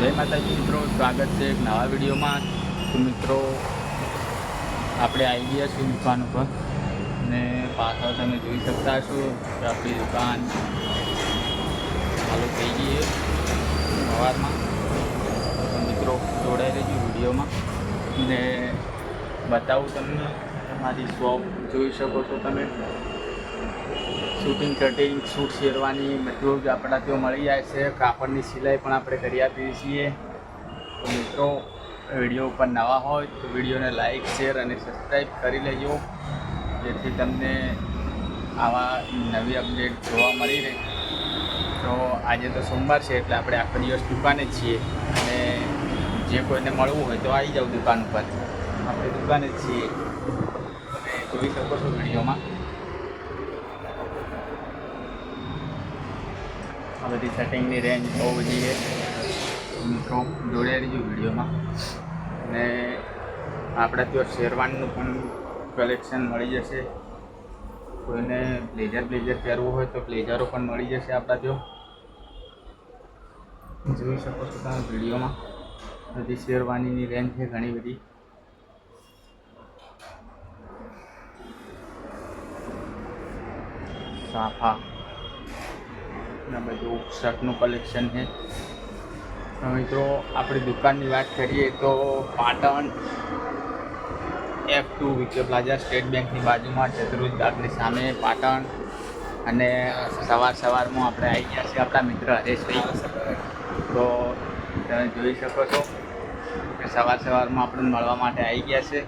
જય માતાજી મિત્રો, સ્વાગત છે એક નવા વિડીયોમાં. તો મિત્રો, આપણે આવી ગયા છીએ દુકાન ઉપર અને પાછળ તમે જોઈ શકતા છો કે આપણી દુકાન ચાલુ થઈ ગઈ સવારમાં. તો મિત્રો, જોડાઈ રહેજો વિડીયોમાં. ને બતાવું તમને તમારી શોપ જોઈ શકો છો તમે. શૂટિંગ કટિંગ શૂટ શેરવાની બધું જ આપણા ત્યાં મળી જાય છે. કાપડની સિલાઈ પણ આપણે કરી આપીએ છીએ. તો મિત્રો, વીડિયો ઉપર નવા હોય તો વિડીયોને લાઇક શેર અને સબસ્ક્રાઈબ કરી લેજો. જેથી તમને આવા નવી અપડેટ જોવા મળી રહે. તો આજે તો સોમવાર છે એટલે આપણે આખો દિવસ દુકાને છીએ. અને જે કોઈને મળવું હોય તો આવી જાવ દુકાન ઉપર. આપણે દુકાને જ છીએ. તમે જોઈ શકો છો વિડીયોમાં. આ બધી સેટિંગની રેન્જ બધી છે. મિત્રો જોડે રહીજો વિડીયોમાં. અને આપણે ત્યાં શેરવાનનું પણ કલેક્શન મળી જશે. કોઈને બ્લેઝર બ્લેઝર પહેરવું હોય તો બ્લેઝરો પણ મળી જશે આપણા ત્યાં જોઈ શકો છો તમે વિડીયોમાં. બધી શેરવાનીની રેન્જ છે ઘણી બધી. સાફા. ને બધું શર્ટનું કલેક્શન છે. મિત્રો, આપણી દુકાનની વાત કરીએ તો Patan F two VK plaza state બેંકની બાજુમાં ચતુર્ભુજ બાગની સામે પાટણ અને સવાર સવારમાં આપણે આવી ગયા છીએ આપણા મિત્ર હરેશભાઈ. તો તમે જોઈ શકો છો કે સવાર સવારમાં આપણને મળવા માટે આવી ગયા છે.